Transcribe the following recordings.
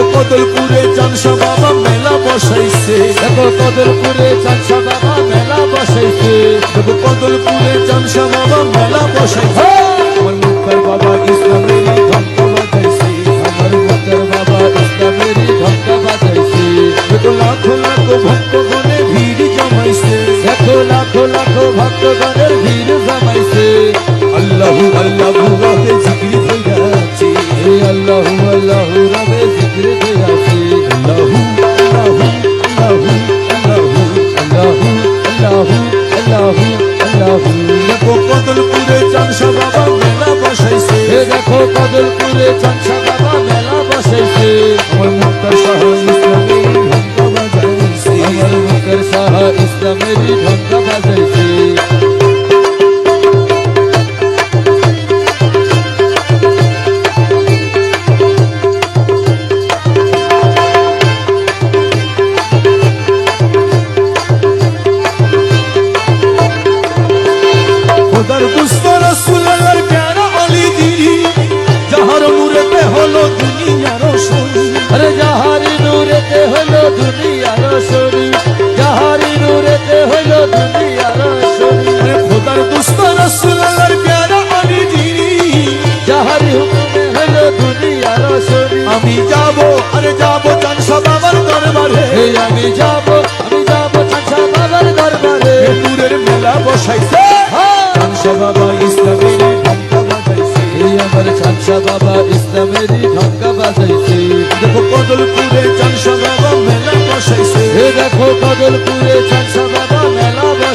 দেখো কদলপুরে চানসা বাবা মেলা বসাইছে। দেখো কদরপুরে চানসা বাবা মেলা বসাইছে। দেখো কদলপুরে চানসা বাবা মেলা বসাইছে। আমার বাবা বাজাইছে। আমার মুক্তার বাবা ইসলামেরই ঘণ্টা বাজাইছে। দেখো লাখো লাখো ভক্তগণে ভিড় জমাইছে। দেখো লাখো লাখো ভক্তগণের ভিড় আমি যাব আরে যাব চানসা বাবার দরবারে। আমি যাব আমি যাব চাচা বাবার দরবারে। এ মেলা বসাইছে। চানসা বাবা ইসলামের ঘণ্টা বাজাইছে। আমার চাচা বাবা ইসলামেরই ঢঙ্কা বাজাইছে। দেখো কদলপুরে চানসা বাবা মেলা বসাইছে। দেখো কদলপুরে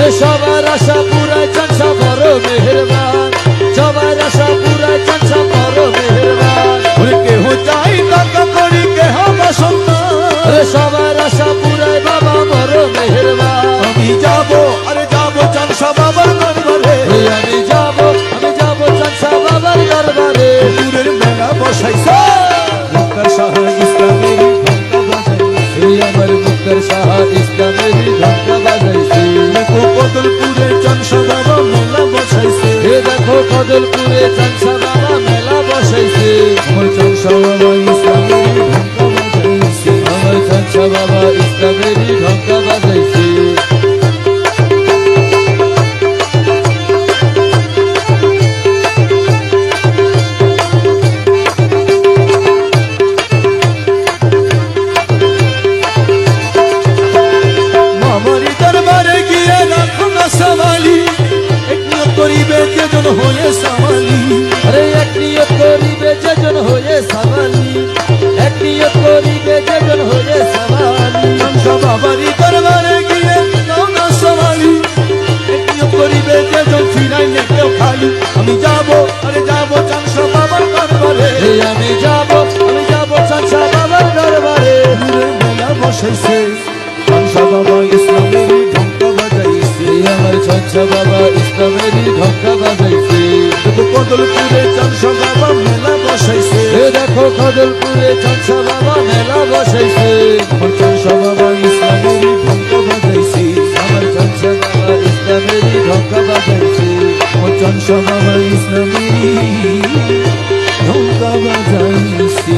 আরে সবার আশা পুরাই চাচা বড় মেহেরবান। সবার আশা পুরাই চাচা বড় মেহেরবান। ওরে কেহ চাই টাকা করি কেহ বা সন্তান আরে সবার আশা পুরাই বাবা বড় মেহেরবান। আমি যাব আরে যাব চানসা বাবার দরবারে। আমি যাব আমি যাব চাচা বাবার দরবারে। দূরের মেলা বসাইছে। মুক্তার শাহ ইসলামের ঘণ্টা বাজাইছে আমার মুক্তার সাহা ইসলামেরই ঢঙ্কা বাজাইছে দেখো কদলপুরে চান সদা মোলা বসাইছে। হে দেখো কদলপুরে চান করিবে যেজন হয়ে সামালি। আরে এক নিয়ত করিবে যেজন হয়ে সামালি। এক নিয়ত করিবে যেজন হয়ে সামালি। চানসা বাবারি দরবারে গিয়ে না সামালি। এক করিবে যেজন ফিরাই নে কেউ খালি। আমি যাব, আরে যাব চানসা বাবার দরবারে। আমি যাব আমি যাব চাচা বাবার দরবারে। বসাইছে চানসা বাবা ইসলামের আমার চাচা বাবা ইসলামেরই ঢঙ্কা বাজাইছে। কদলপুরে চানসা বাবা মেলা বসাইছে। দেখো কদলপুরে চাচা বাবা মেলা বসাইছে। আমার চানসা বাবা ইসলামের ঢঙ্কা বাজাইছে। আমার চাচা বাবা ইসলামেরই ঢঙ্কা বাজাইছে। আমার চানসা বাবা ইসলামের ঢঙ্কা বাজাইছে।